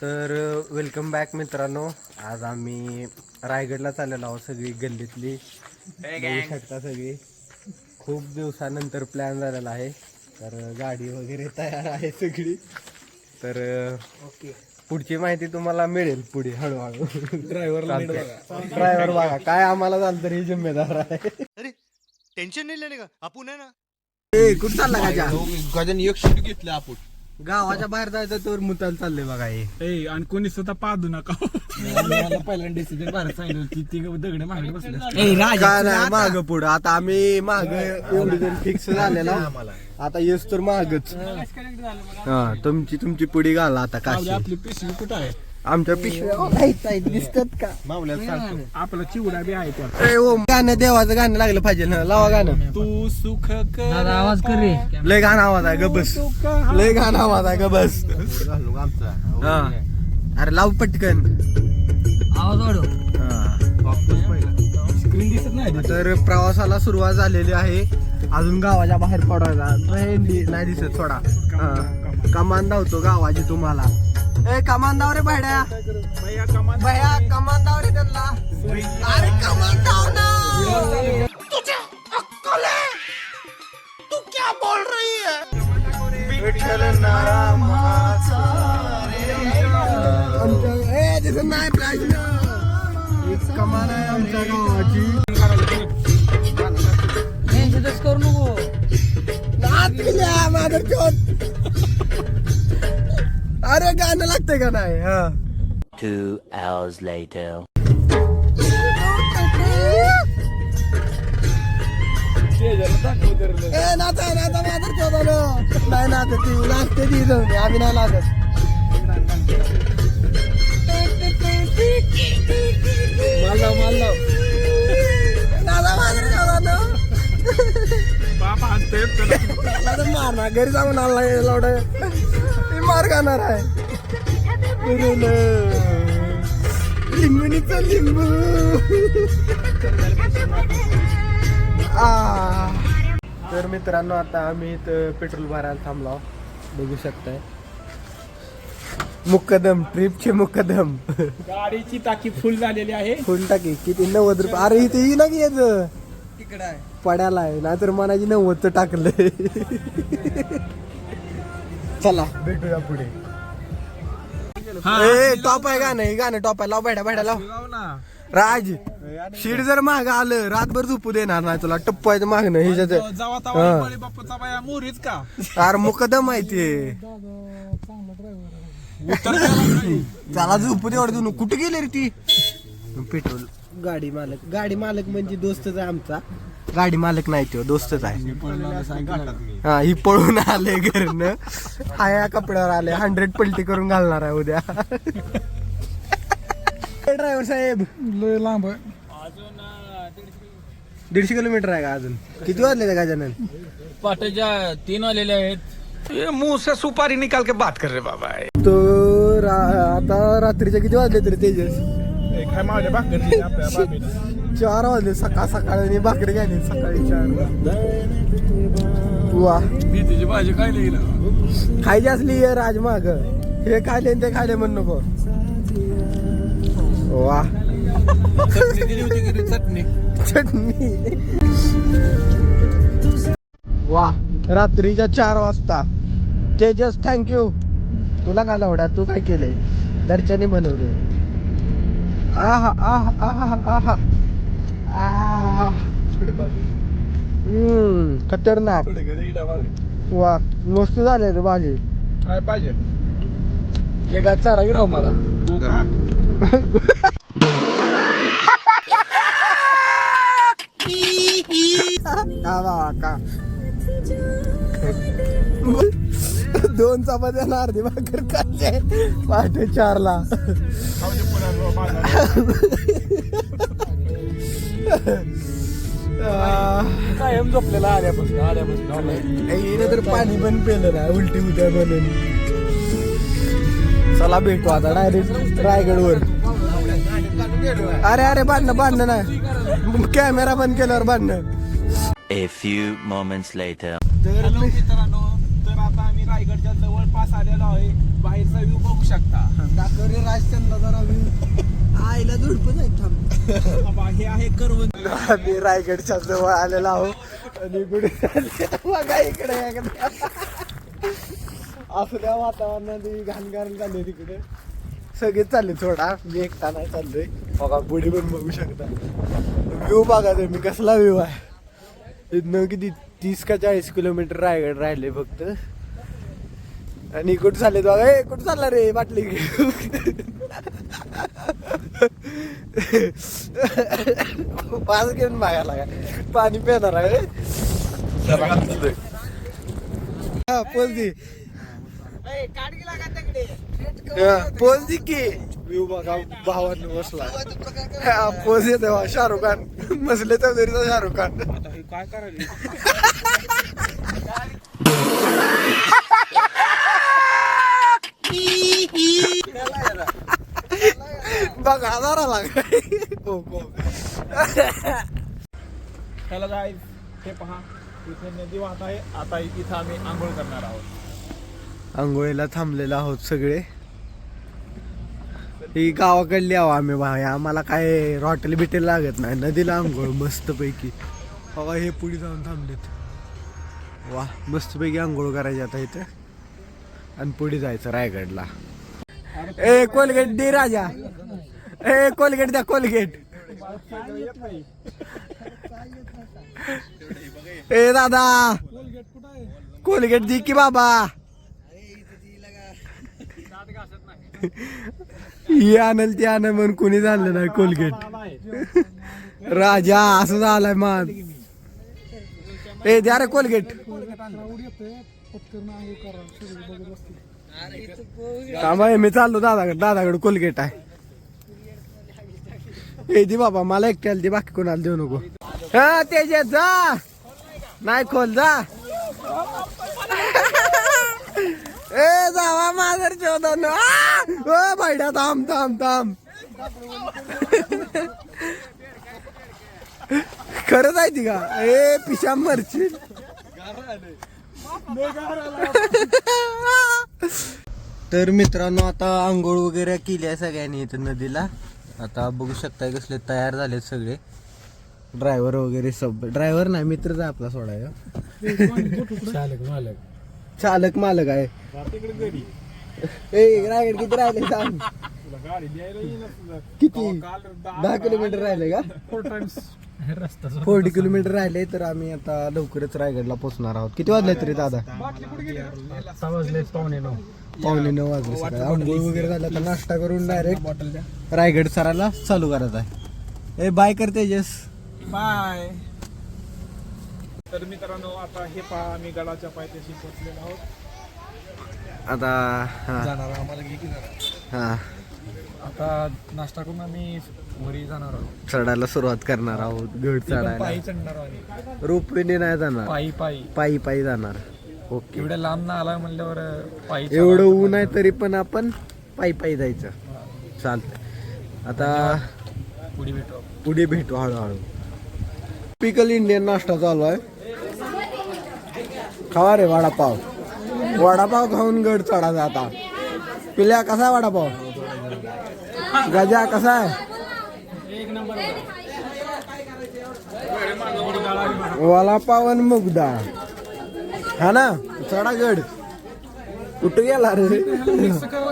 तर welcome back मित्रांनो. आज आम्ही रायगडला चाललेलो आहोत सगळी गल्लीतली. बघू शकता सगळी. खूप दिवसानंतर प्लॅन झालेला आहे. तर गाडी वगैरे तयार आहे सगळी. तर ओके पुढची माहिती तुम्हाला मिळेल पुढे हळूहळू. ड्रायव्हर ड्रायव्हर बघा. काय आम्हाला झालं तरी जिम्मेदार आहे. अरे टेन्शन नाही का आपण आहे ना. ए कुठं चालला गाजा गजान एक शूट घेतलं आपण. गावाच्या बाहेर जायचं तर मुताल चालले बघा हे. ए आणि कोणी स्वतः पाहू नका. पहिल्यांदा डिसिजन भारत सांगितलं की ती दगड मागे बसले काय नाही माग पुढं. आता आम्ही माग एवढी जण फिक्स झालेला. आता येस तर मागच. हा. तुमची तुमची पुढी घाला आता काशी. आपली पिशवी कुठं आहे? आमच्या पिशव्या दिसतात का? आपला चिवडा बी आहे त्या ए ओम गाणं देवाचं गाणं लागलं पाहिजे ना. लावा गाणं. तू सुख कर आवाज कर रे. लय गाणं आवाज आहे ग बस. लय गाणं आवाज आहे ग बस. हा. अरे लाव पटकन. आवाज वाढव. हा. स्क्रीन दिसत नाही तर प्रवासाला सुरुवात झालेली आहे. अजून गावाच्या बाहेर दि- नाही दिसत थोडा हा. कमान धावतो गावाची तुम्हाला. ए कमान धाव रे भाड्या. भैया धाव रे त्यांना. अरे कमान धाव ना विठ्ठल नामाचा आमच्या ए दिसत नाही कमान आहे आमच्या गावाची. करू नको नाच माझं अरे गाणं लागतंय का नाही? हा. Two hours later. ए नाचा नाचा माझं नाही नाचत ती नाचते ती जाऊन आम्ही नाही लागत. मला मला नाचा माझं तर मारणार घरी जाऊन आला मी मार खाणार आहे. लिंबुनीच लिंबू. आ. तर मित्रांनो आता आम्ही इथं पेट्रोल भरायला थांबलो. बघू शकताय. मुक्कदम ट्रिपचे मुक्कदम. गाडीची टाकी फुल झालेली आहे. फुल टाकी. किती? नव्वद रुपये. अरे इथे येई ना की याचं. तिकडे आहे. पड्याला आहे. नाहीतर मनाची नव्वदचं टाकलंय. चला. भेटूया पुढे. ए टॉप आहे गाणं हे गाणं टॉप आहे. लाव बैठा बैठा लाव. ना. राज शिड जर माग आलं रातभर झोपू देणार नाही तुला. टप्पायचं मागणं बळी बाप्पाचा बाया मोरीच का? अरे मुकदम माहितीये त्याला झोपू दे एवढं कुठे गेले रे ती? पेट्रोल. गाडी मालक. गाडी मालक म्हणजे दोस्तच आहे आमचा. गाडी मालक नाही तो दोस्तच आहे. हा ही पळून आले घरनं. हा या कपड्यावर आले हंड्रेड पलटी करून घालणार आहे उद्या. ड्रायव्हर साहेब. लय लांब आहे. दीडशे किलोमीटर आहे का अजून? किती वाजले त्या गजानन? पाट्याच्या तीन वालेले आहेत. तो रा- आता रात्रीच्या किती वाजले तरी तेजस? माझ्या चार वाजले सकाळ सकाळ भाकरी घ्यायची सकाळी चार. वा. भीतीची भाजी लिहिलं खायची असली ये राजमाग. हे खायले ते खायले म्हण नको. वा. चटणी वा. रात्रीच्या चार वाजता. तेजस थँक्यू तुला काय लावडा? तू काय केलंय? दर्शनी बनवले. आहा आहा आहा आहा. हम्म खतरनाक. वा मस्त झाले रे भाजी. काय पाहिजे? एक चारा राव मला. का बाबा का दोन चपात्या ना अर्धी भाकर खाल्ले पहाटे चारला. कायम झोपलेला आल्यापासून आल्यापासून हिने तर पाणी पण पेलं ना उलटी उद्या म्हणून चला भेटू आता. डायरेक्ट रायगड वर. अरे अरे बांधणं बांधणं ना कॅमेरा बंद केल्यावर बांधणं A few moments later. तर मित्रांनो तर आता आम्ही रायगडच्या जवळपास आलेलो आहे. बाहेरचा व्ह्यू बघू शकता. आज चंदादार आम्ही आईला धुडपण आहे थांब. हे आहे करवंद. आम्ही रायगडच्या जवळ आलेलो आहो आणि चालले. बघा इकडे असल्या वातावरणात घाण घाण झाले तिकडे. सगळेच चालले थोडा. मी एकटा नाही चाललोय. बघा पुढे पण बघू शकता. व्ह्यू बघा तुम्ही कसला व्ह्यू आहे. इथनं किती तीस का चाळीस किलोमीटर रायगड राहिले फक्त. आणि कुठं चालले बघा ए कुठं चालला रे बाटली? पाच घेऊन मागायला काय पाणी पिणार आहे हा पोच दे पोच दे की. व्ह्यू बघा भावानं बसला हा, पोच येते शाहरुख खान. मसले चौधरीचा शाहरुख खान. काय करायला? बघा हजारा हो हो. जाय हे पहा. इथे नदी वाहत आहे. आता इथं आम्ही आंघोळ करणार आहोत. आंघोळीला थांबलेलो आहोत सगळे. ही गावाकडली आहो आम्ही भाई आम्हाला काय हॉटेल बिटेल लागत नाही. नदीला आंघोळ मस्त पैकी बघा हे पुढे जाऊन थांबलेत. वा मस्त पैकी आंघोळ करायची आता इथं. आणि पुढे जायचं रायगडला. ए कोलगेट दे राजा. ए कोलगेट द्या कोलगेट. ए दादा. कोलगेट दी की बाबा. ही आणल ती आणल म्हणून कोणी झालं नाही कोलगेट. राजा असं झालाय मान ए द्या रे कोलगेट. थांबा मी चाललो दादाकडे दादाकडे कोलगेट आहे. हे दे बाबा मला एकट्याला दे बाकी कोणाला देऊ नको. हा तेजे जा. नाही खोल जा. ए जावा माझर चोदन. ओ भाईडा थांब थांब थांब. खरंच आहे ती का? ए पिशा मरची. तर मित्रांनो आता आंघोळ वगैरे केली आहे सगळ्यांनी इथं नदीला. आता बघू शकताय कसले तयार झालेत सगळे. ड्रायव्हर वगैरे सब ड्रायव्हर नाही मित्रच आहे आपला सोडाय चालक मालक. चालक मालक आहे. ए रायगड किती राहिले सांग. किती? दहा किलोमीटर राहिले का? फोर टाइम्स रस्ता फोर्टी किलोमीटर राहिले तर आम्ही आता लवकरच रायगडला पोहोचणार आहोत. किती वाजले तरी दादा? वाजले पावणे नऊ. पावणे नऊ वाजले सकाळी. आंघोळ वगैरे झालं तर नाश्ता करून डायरेक्ट रायगड सरायला चालू करायचं आहे. ए बाय कर तेजस. बाय तर मित्रांनो आता हे पहा आम्ही गडाच्या पायथ्याशी पोहोचलेलो आहोत. आता हा. जाणार आम्हाला घे हा. आता नाश्ता करून आम्ही वरी जाणार आहोत. चढायला सुरुवात करणार आहोत. गड चढायला. पायी चढणार आहोत रोपवेने नाही जाणार. पायी पायी. पायी पायी जाणार. ओके. एवढ्या लांब ना आला म्हणल्यावर पायी एवढं ऊन आहे तरी पण आपण पायी पायी जायचं. चालतंय. आता पुढे भेटू पुढे भेटू हळूहळू. टिपिकल इंडियन नाश्ता चालू आहे. खावा रे वडापाव. वडापाव खाऊन गड चढा आता पिल्या कसा आहे वडापाव? गजा कसा आहे? वडापाव आणि मुगदा हा ना? चढा गड कुठं गेला रे.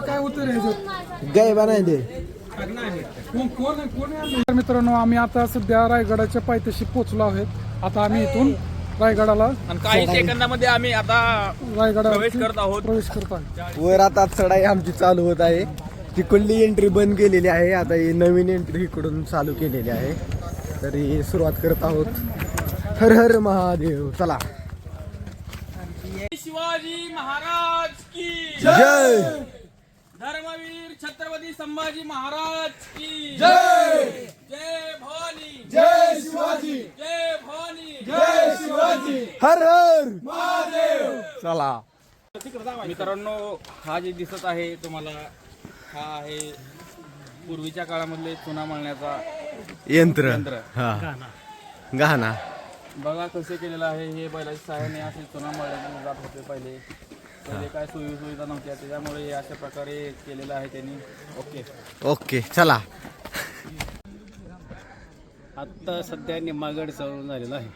काय होतं रे गायबा नाही ते कोण कोण कोण तर मित्रांनो आम्ही आता सध्या रायगडाच्या पायथ्याशी पोहोचलो आहोत. आता आम्ही इथून रायगडाला आणि काही सेकंदामध्ये आम्ही आता रायगडा प्रवेश करत आहोत. प्रवेश करत आहे. वर आता चढाई आमची चालू होत आहे. तिकडली एंट्री बंद केलेली आहे? आता ही नवीन एंट्री इकडून चालू केलेली आहे. तरी सुरुवात करत आहोत. हर हर महादेव. चला. शिवाजी महाराज की जय! धर्मवीर छत्रपती संभाजी महाराज की जय! जय भवानी! जय शिवाजी! जय भवानी! जय शिवाजी! हर हर चला. मित्रांनो हा जे दिसत आहे तुम्हाला हा आहे पूर्वीच्या काळामधले चुना मळण्याचा यंत्र. यंत्र. हा. गाणा. बघा कसे केलेलं आहे. हे बैलाच्या सहाय्याने असे चुना मळले जात होते पहिले. पहिले काय सोयी सुविधा नव्हत्या. त्याच्यामुळे हे अशा प्रकारे केलेलं आहे त्यांनी. ओके. ओके चला. आत्ता सध्या निम्मागड चढून झालेला आहे.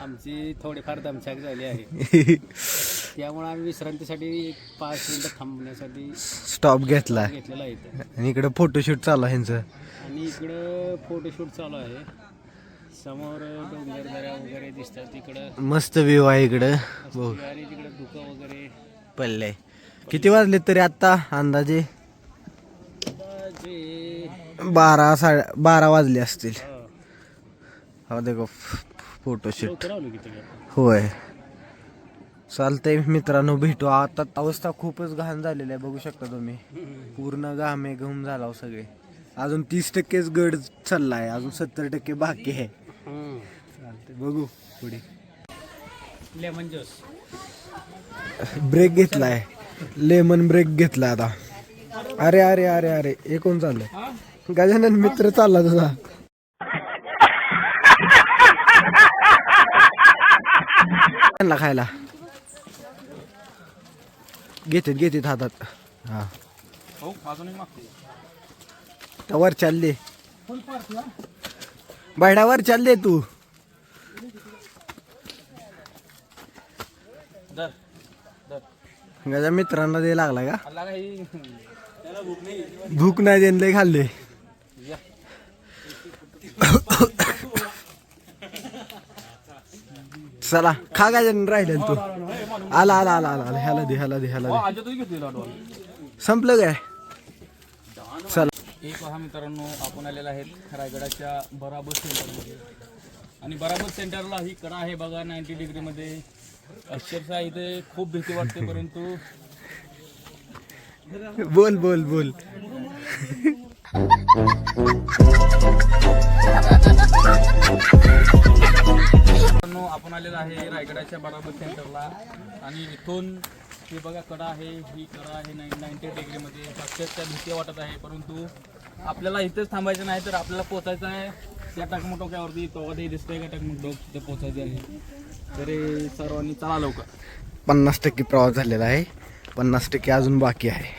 आमची थोडीफार दमछाक झाली आहे. त्यामुळे आम्ही विश्रांतीसाठी एक पाच मिनिटं थांबण्यासाठी स्टॉप घेतलाय. घेतलेला आहे इथं. आणि इकडे फोटोशूट चालू आहे आणि इकडं फोटोशूट चालू आहे. समोर डोंगर दऱ्या वगैरे दिसतात तिकडं. मस्त व्ह्यू आहे इकडं. बघ. आणि तिकडं धुकं वगैरे. पडलंय. किती वाजले तरी आता अंदाजे? जे बारा साडे बारा वाजले असतील. हो. देखो फोटोशूट आलो की तिकडे होय. चालतंय मित्रांनो भेटू. आता अवस्था खूपच घाण झालेली आहे बघू शकता तुम्ही. पूर्ण घामे घुम झाला हो सगळे. अजून तीस टक्केच गड चाललाय अजून सत्तर टक्के बाकी आहे. बघू पुढे. लेमन ज्यूस ब्रेक घेतलाय. लेमन ब्रेक घेतलाय आता. अरे अरे अरे अरे हे कोण चाललंय? गजानन मित्र चालला तुझा. त्यांना खायला. घेतात घेतात हातात. हा. हो वर चालले बैडावर चालले तू. दर दर गजा मित्रांना दे लागला का? भूक नाही. लय खाल्ले. चला खा गजानन राहिले तू. आला आला आला आला. आला. ह्याला दे ह्याला दे ह्याला हो दे संपलं काय? चला एक पहा मित्रांनो आपण आलेला आहेत रायगडाच्या बराबर सेंटरमध्ये. आणि बराबर सेंटरला ही कडा आहे बघा नाईन्टी डिग्रीमध्ये. अक्षरशः इथे खूप भीती वाटते परंतु बोल बोल बोल. आहे बराबर सेंटरला. आणि इथून हे बघा कडा आहे ही कडा आहे नाईन नाईन्टी डिग्रीमध्ये. अक्षरशः भीती वाटत आहे परंतु आपल्याला इथेच थांबायचं नाही तर आपल्याला पोचायचं आहे. त्या टकमटोक्यावरती तो ते दिसतोय का? टकमटोक तिथे पोचायचं आहे. तरी सर्वांनी चला लवकर. पन्नास टक्के प्रवास झालेला आहे. पन्नास टक्के अजून बाकी आहे.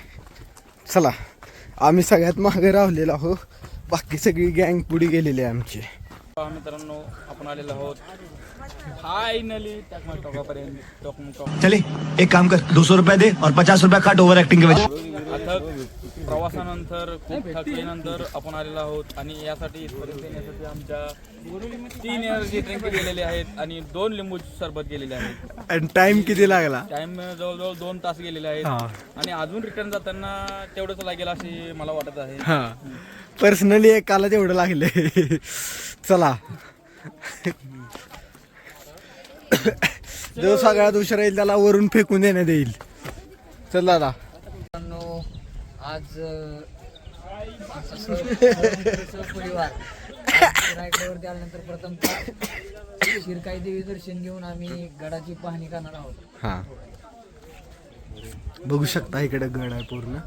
चला आम्ही सगळ्यात मागे राहिलेलो आहो बाकी सगळी गँग पुढे गेलेली आहे आमची. मित्रांनो आपण आलेलो आहोत. फायनली टकमटोक चले एक काम कर दो सौ रुपया दे और पचास रुपया काट ओवर एक्टिंग के वजह अथक प्रवासानंतर खूप थकल्यानंतर आपण आलेलो आहोत आणि यासाठी इथपर्यंत येण्यासाठी आमच्या तीन एनर्जी ड्रिंक गेलेले आहेत आणि दोन लिंबू सरबत गेलेले आहेत. आणि टाइम किती लागला? टाइम जवळजवळ दोन तास गेलेले आहेत. आणि अजून रिटर्न जाताना तेवढंच लागेल असे मला वाटत आहे. हा. पर्सनली एकाला तेवढं लागले. चला. जो सगळ्यात उशीर येईल त्याला वरून फेकून देण्यात येईल. चल दादा. आज आज रायगडावरती आल्यानंतर प्रथम शिरकाई देवी दर्शन घेऊन आम्ही गडाची पाहणी करणार आहोत. हा. बघू शकता इकडे गड आहे पूर्ण.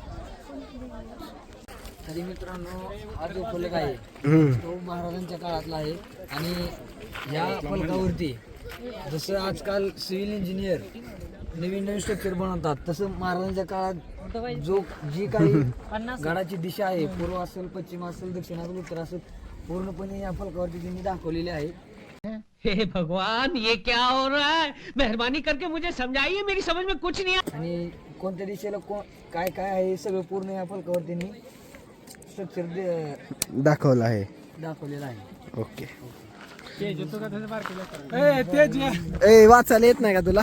तरी मित्रांनो हा जो फलक आहे. तो महाराजांच्या काळातला आहे. आणि या फलकावरती जसं आजकाल सिव्हिल इंजिनियर नवीन नवीन स्ट्रक्चर बनवतात तसं महाराजांच्या काळात जो जी काही गडाची दिशा आहे पूर्व असेल पश्चिम असेल दक्षिण असेल उत्तर असेल पूर्णपणे या फलकावरती त्यांनी दाखवलेले आहे. हे भगवान ये क्या हो रहा है? मेहरबानी करके मुझे समझाइए मेरी समझ में कुछ नहीं आणि कोणत्या दिशेला कोण काय काय आहे हे सगळं पूर्ण या फलकावर त्यांनी स्ट्रक्चर दाखवलं आहे. दाखवलेलं आहे. ओके. ए तेज या. ए वाचायला येत नाही का तुला?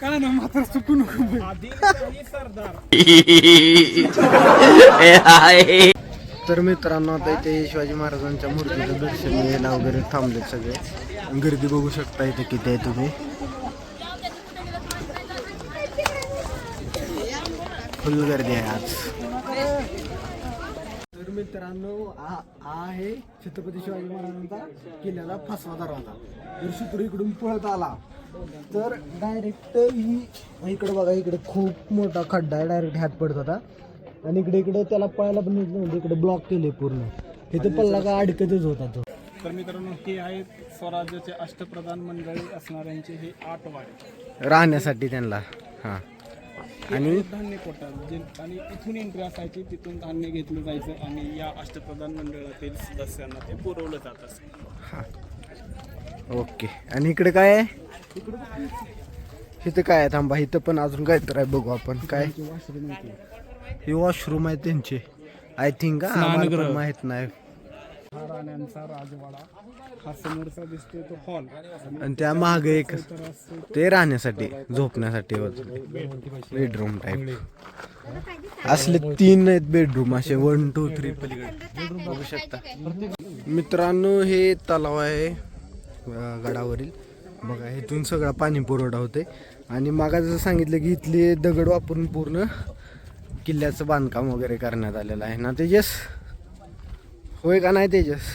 काय ना मात्र चुकू नको तर मित्रांनो आता इथे शिवाजी महाराजांच्या मूर्तीचं दर्शन घ्यायला वगैरे थांबलेत सगळे. गर्दी बघू शकता इथे किती आहे तुम्ही. फुल गर्दी आहे आज. मित्रांनो हा हा आहे छत्रपती शिवाजी महाराजांचा किल्ल्याला फसवा दरवाजा. जर शत्रू इकडून पळत आला. तर डायरेक्ट ही इकडे बघा इकडे खूप मोठा खड्डा आहे. डायरेक्ट हात पडत होता. आणि इकडे इकडे त्याला पळायला पण येत नव्हतं. इकडे ब्लॉक केले पूर्ण. इथे पल्ला का अडकतच होता तो. तर मित्रांनो हे आहेत स्वराज्याचे अष्टप्रधान मंडळी असणाऱ्यांचे हे आठ वाडे. राहण्यासाठी त्यांना. हां. आणि धान्य कोटा जे आणि इथून एंट्री असायची तिथून धान्य घेतलं जायचं आणि या अष्टप्रधान मंडळातील सदस्यांना ते पुरवलं जात असे. ओके. आणि इकडे काय आहे? इथं काय आहे? थांबा इथं पण अजून काय तर आहे बघू आपण काय. हे वॉशरूम आहे त्यांचे. आय थिंक माहीत नाही. हा राण्यांचा राजवाडा. हा समोरचा दिसतोय तो हॉल आणि त्या मागे एक ते राहण्यासाठी झोपण्यासाठी बेडरूम टाईप असले तीन आहेत बेडरूम असे वन टू थ्री पलीकडे. बघू शकता. मित्रांनो हे तलाव आहे गडावरील. बघा इथून सगळा पाणी पुरवठा होते आणि मागा जसं सांगितलं की इथले दगड वापरून पूर्ण किल्ल्याचं बांधकाम वगैरे करण्यात आलेलं आहे. ना तेजस? होय का नाही तेजस?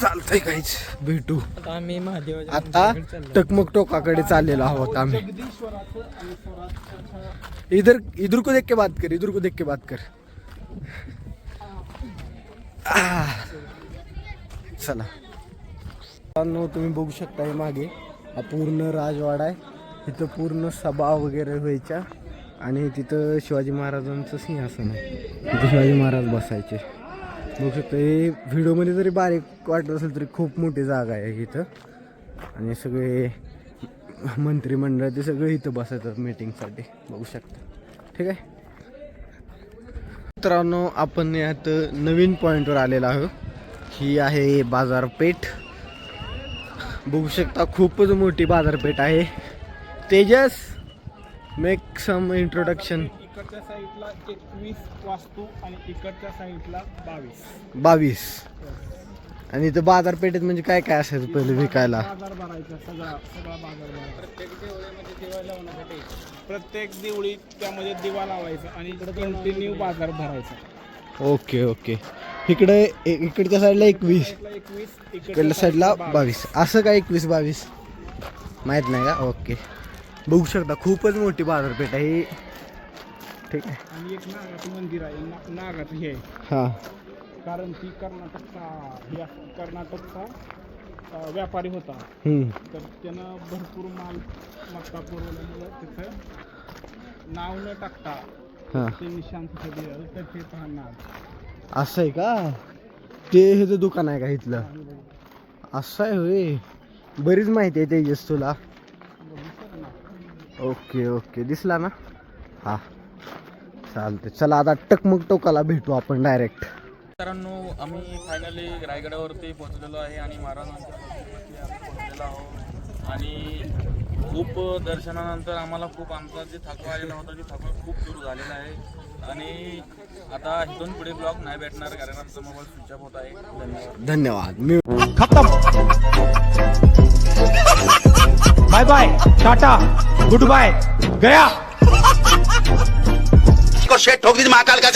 चालतंय काहीच. भेटू. आम्ही आता टकमक टोकाकडे चाललेलो आहोत आम्ही. इधर इधर को देख के बात कर इधर को देख के बात कर. चला. मित्रांनो, तुम्ही बघू शकता हे मागे. हा पूर्ण राजवाडा आहे. इथं पूर्ण सभा वगैरे व्हायच्या. आणि तिथं शिवाजी महाराजांचं सिंहासन आहे. तिथं शिवाजी महाराज बसायचे. बघू शकतो हे व्हिडिओमध्ये जरी बारीक वाटत असेल तरी खूप मोठी जागा आहे इथं. आणि सगळे मंत्रिमंडळ ते सगळे इथं बसतात मीटिंगसाठी बघू शकता. ठीक आहे? मित्रांनो आपण यात नवीन पॉईंटवर आलेलो आहोत. ही आहे बाजारपेठ. बघू शकता खूपच मोठी बाजारपेठ आहे. तेजस! मेक सम इंट्रोडक्शन इकडच्या साईडला एकवीस वास्तू आणि इकडच्या साईडला बावीस. बावीस. आणि इथं बाजारपेठेत म्हणजे काय काय असायचं पहिले विकायला? बाजार भरायचा सगळा सगळा बाजार भरायचा. प्रत्येक देवळीमध्ये दिवा लावण्यासाठी प्रत्येक देवळी त्यामध्ये दिवा लावायचा आणि कंटिन्यू बाजार भरायचा. Okay okay. इकडे इकडच्या साईडला एकवीस. एकवीस इकडल्या साईडला बावीस. असं काय एकवीस बावीस? माहीत नाही का? ओके. बघू शकता खूपच मोठी बाजारपेठ आहे. ही. ठीक आहे. आणि एक नागाचं मंदिर आहे. ना- नागाचं हे आहे. हां. कारण ती कर्नाटकचा हे असं- कर्नाटकचा अं, व्यापारी होता. हम्म. तर त्यानं भरपूर माल मक्का पुरवल्यामुळं तिथं नाव न टाकता हां. ते निशांत तिथं दिलं. तर ते पहा नाव असं आहे का? ते ह्याचं दुकान आहे का इथलं? असं आहे होय. बरीच माहिती आहे तेजस तुला. Okay okay. दिसला ना? हा. चालते चला आता टकमक टोकाला भेटू आपण डायरेक्ट मित्रांनो आम्ही फायनली रायगडावरती पोहोचलेलो आहे आणि महाराजांच्या प्रतिमेवरती आम्ही पोहोचलेलो आहोत. आणि खूप दर्शनानंतर आम्हाला खूप आमचा जे थकवा आलेला होता ते थकवा खूप दूर झालेला आहे. आणि आता इथून पुढे ब्लॉग नाही भेटणार कारण आमचा मोबाईल स्विच ऑफ होत आहे. धन्यवाद. धन्यवाद. मी bye bye tata good bye गया। को शेट ठोक दीजिए, महाकाल का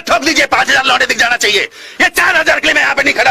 ठोक दीजिए, पाँच हज़ार लौटे दिख जाना चाहिए। ये चार हज़ार के लिए मैं यहाँ पे नहीं खड़ा